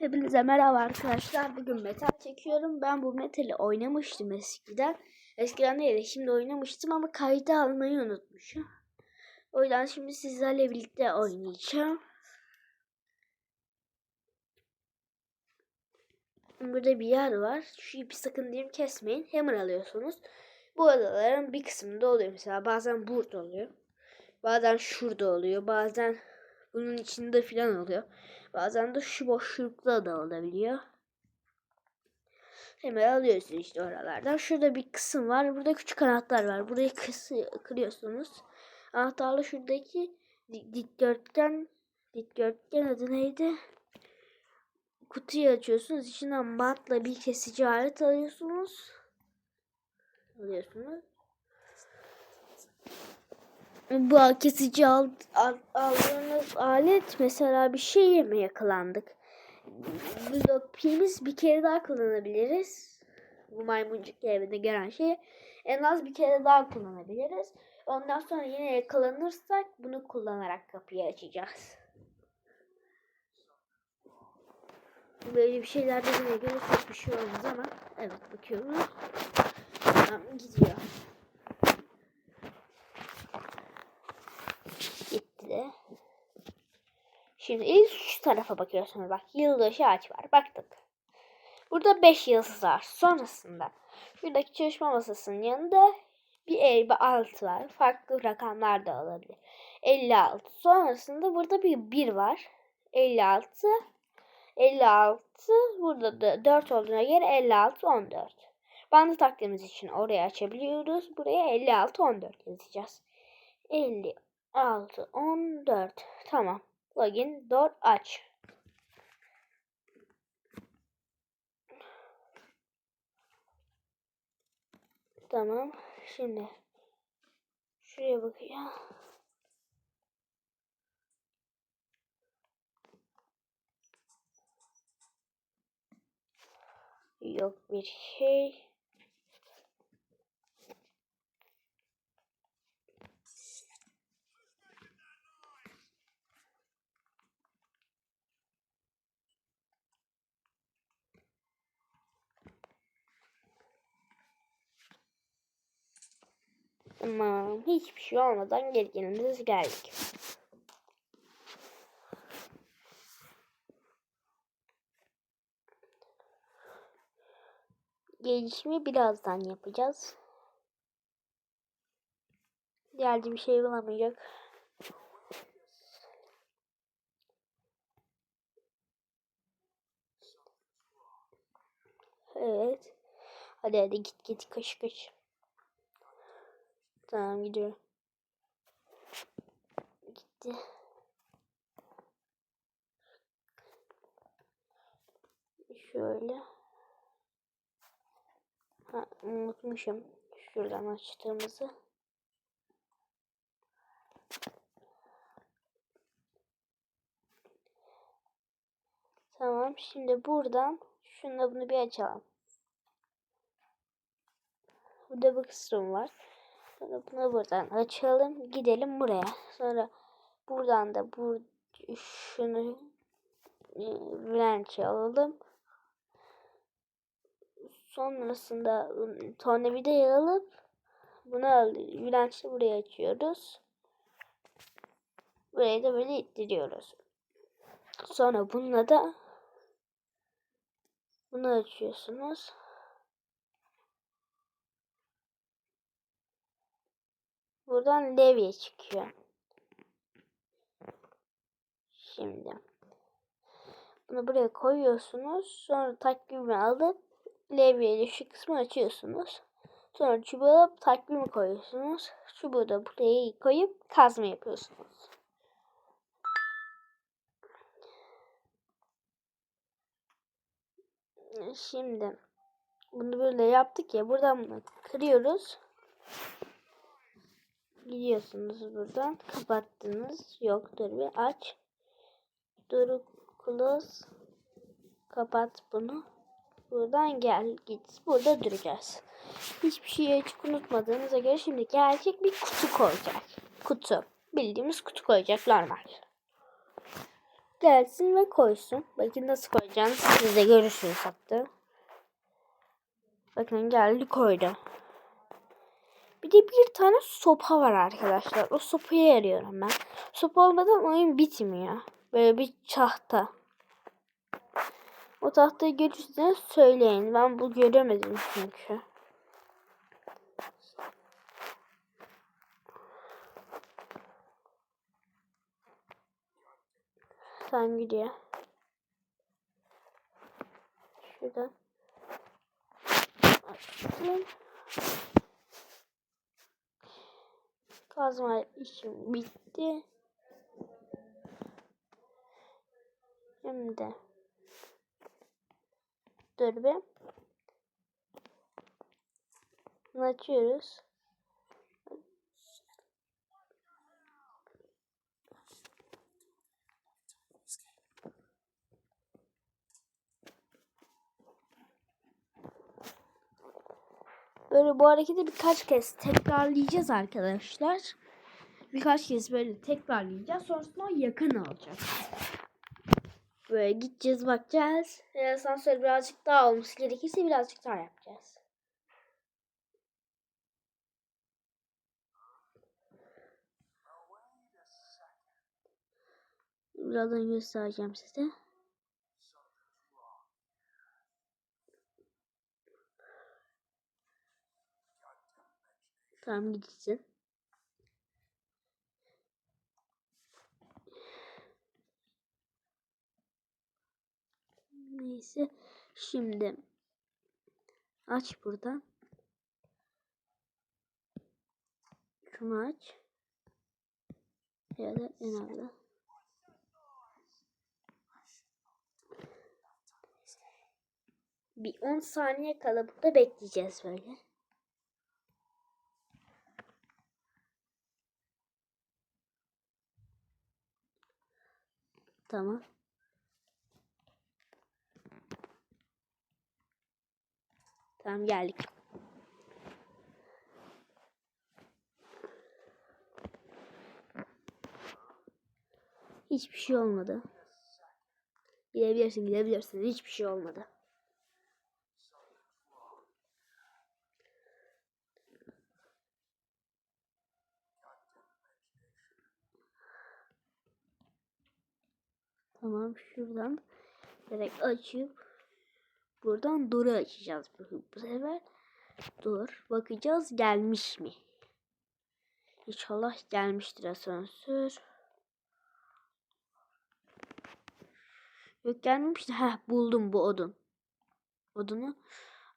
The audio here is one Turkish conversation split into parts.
Hepinize merhaba arkadaşlar. Bugün metal çekiyorum. Ben bu metali oynamıştım eskiden. Eskiden değil de şimdi oynamıştım ama kayda almayı unutmuşum. O yüzden şimdi sizlerle birlikte oynayacağım. Burada bir yer var. Şu ipi sakın diyeyim kesmeyin. Hammer alıyorsunuz. Bu adaların bir kısmında oluyor. Mesela bazen burada oluyor. Bazen şurada oluyor. Bazen bunun içinde filan oluyor. Bazen de şu boşlukta da olabiliyor. Hemen alıyorsun işte oralardan. Şurada bir kısım var. Burada küçük kanatlar var. Burayı kısı, kırıyorsunuz. Anahtarla şuradaki di- dikdörtgen dikdörtgen adı neydi? Kutuyu açıyorsunuz. İçinden bantla bir kesici alet alıyorsunuz. Alıyorsunuz. Bu kesici al, al, aldığınız alet mesela bir şey yemeye yakalandık. Bu pilimiz bir kere daha kullanabiliriz. Bu maymuncuk evinde gelen şeyi en az bir kere daha kullanabiliriz. Ondan sonra yine yakalanırsak bunu kullanarak kapıyı açacağız. Böyle bir şeyler dediğine göre bir şey olmaz ama evet bakıyoruz. Tamam gidiyor. Gitti de. Şimdi şu tarafa bakıyorsunuz. Bak yılbaşı ağaç var. Baktık. Burada 5 yıldız var. Sonrasında şuradaki çalışma masasının yanında bir 56 var. Farklı rakamlar da olabilir. 56. Sonrasında burada bir 1 var. 56. 56. Burada da 4 olduğuna göre 56 14. Bandı taktığımız için orayı açabiliyoruz. Buraya 56 14 yazacağız. 56 14. Tamam. Login door aç. Tamam. Şimdi şuraya bakacağım. Yok bir şey. Tamam. Hiçbir şey olmadan geri gelimiz geldik. Gelişimi birazdan yapacağız. Diğerde bir şey bulamayacak. Evet. Hadi hadi git git kaç kaç. Tamam gidiyor. Gitti. Şöyle. Ha, unutmuşum. Şuradan açtığımızı. Tamam. Şimdi buradan şunla bunu bir açalım. Burada bir kısım var. Sonra bunu buradan açalım. Gidelim buraya. Sonra buradan da bu şunu e, wrench'e alalım. Sonrasında tornavidayı alıp bunu wrench'le buraya açıyoruz. Burayı da böyle ittiriyoruz. Sonra bununla da bunu açıyorsunuz. Buradan levye çıkıyor. Şimdi bunu buraya koyuyorsunuz. Sonra takvimi alıp levyeyle şu kısmı açıyorsunuz. Sonra çubuğu alıp takvimi koyuyorsunuz. Çubuğu da buraya koyup kazma yapıyorsunuz. Şimdi bunu böyle yaptık ya. Buradan bunu kırıyoruz. Gidiyorsunuz buradan. Kapattınız. Yok dur bir aç. Dur close. Kapat bunu. Buradan gel git. Burada duracağız. Hiçbir şeyi açık unutmadığınıza göre şimdi gerçek bir kutu koyacak. Kutu. Bildiğimiz kutu koyacak normal. gelsin ve koysun. Bakın nasıl koyacağını siz de görürsünüz hatta. Bakın geldi koydu. Bir de bir tane sopa var arkadaşlar. O sopayı arıyorum ben. Sopa olmadan oyun bitmiyor. Böyle bir tahta. O tahtayı görürseniz söyleyin. Ben bu göremedim çünkü. Sen gidiyor. Şuradan. Açtım. Kazma işim bitti. Şimdi dur bir. Açıyoruz. Böyle bu hareketi birkaç kez tekrarlayacağız arkadaşlar. Birkaç kez böyle tekrarlayacağız. Sonrasında yakın alacak. Böyle gideceğiz bakacağız. Eğer asansör birazcık daha olması gerekirse birazcık daha yapacağız. Birazdan göstereceğim size. Tamam gitsin. Neyse. Şimdi aç buradan. Şunu aç. Ya da en alta. Bir 10 saniye kala burada bekleyeceğiz böyle. Tamam. Tamam geldik. Hiçbir şey olmadı. Gidebilirsin gidebilirsin. Hiçbir şey olmadı. Tamam şuradan direkt açıp buradan duru açacağız bu, bu sefer. Dur bakacağız gelmiş mi? İnşallah gelmiştir asansör. Yok gelmemişti. Heh buldum bu odun. Odunu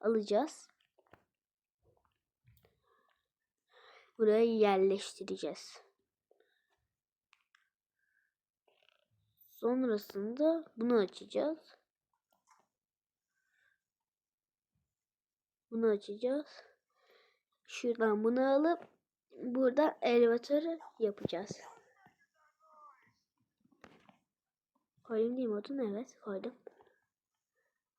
alacağız. Buraya yerleştireceğiz. Sonrasında bunu açacağız. Bunu açacağız. Şuradan bunu alıp burada elevatörü yapacağız. Koydum değil mi odun? Evet koydum.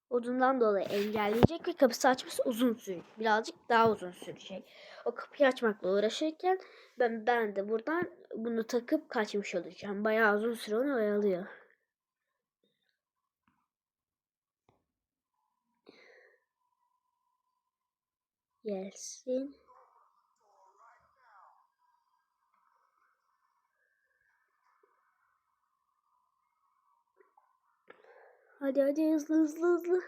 Odundan dolayı engelleyecek ve kapısı açması uzun sürecek. Birazcık daha uzun sürecek. O kapıyı açmakla uğraşırken ben, ben de buradan bunu takıp kaçmış olacağım. Bayağı uzun süre onu oyalıyor. Gelsin. Hadi hadi hızlı hızlı hızlı.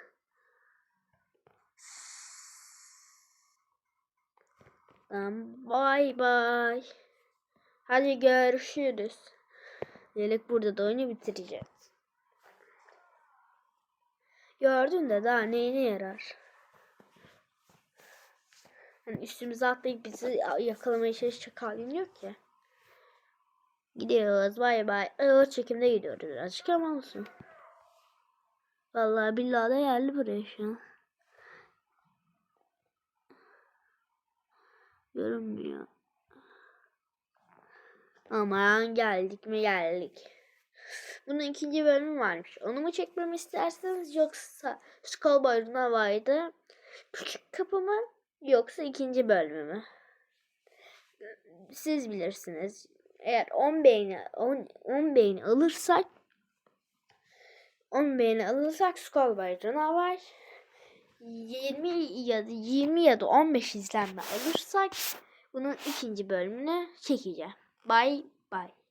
Tamam bay bay. Hadi görüşürüz. Delik burada da oyunu bitireceğiz. Gördün de daha neyine yarar? Yani üstümüze atlayıp bizi yakalamaya çalışacak halim yok ki. Gidiyoruz bay bay. Ağır çekimde gidiyoruz birazcık ama olsun. Vallahi billahi de yerli buraya şu an. Görünmüyor. Aman geldik mi geldik. Bunun ikinci bölümü varmış. Onu mu çekmemi isterseniz yoksa Skullboy'un vardı. Küçük kapı mı yoksa ikinci bölümü mü? Siz bilirsiniz. Eğer 10 beğeni 10, 10 beğeni alırsak 10 beğeni alırsak Skull by Canavar 20 ya da 20 ya da 15 izlenme alırsak bunun ikinci bölümünü çekeceğim. Bye bye.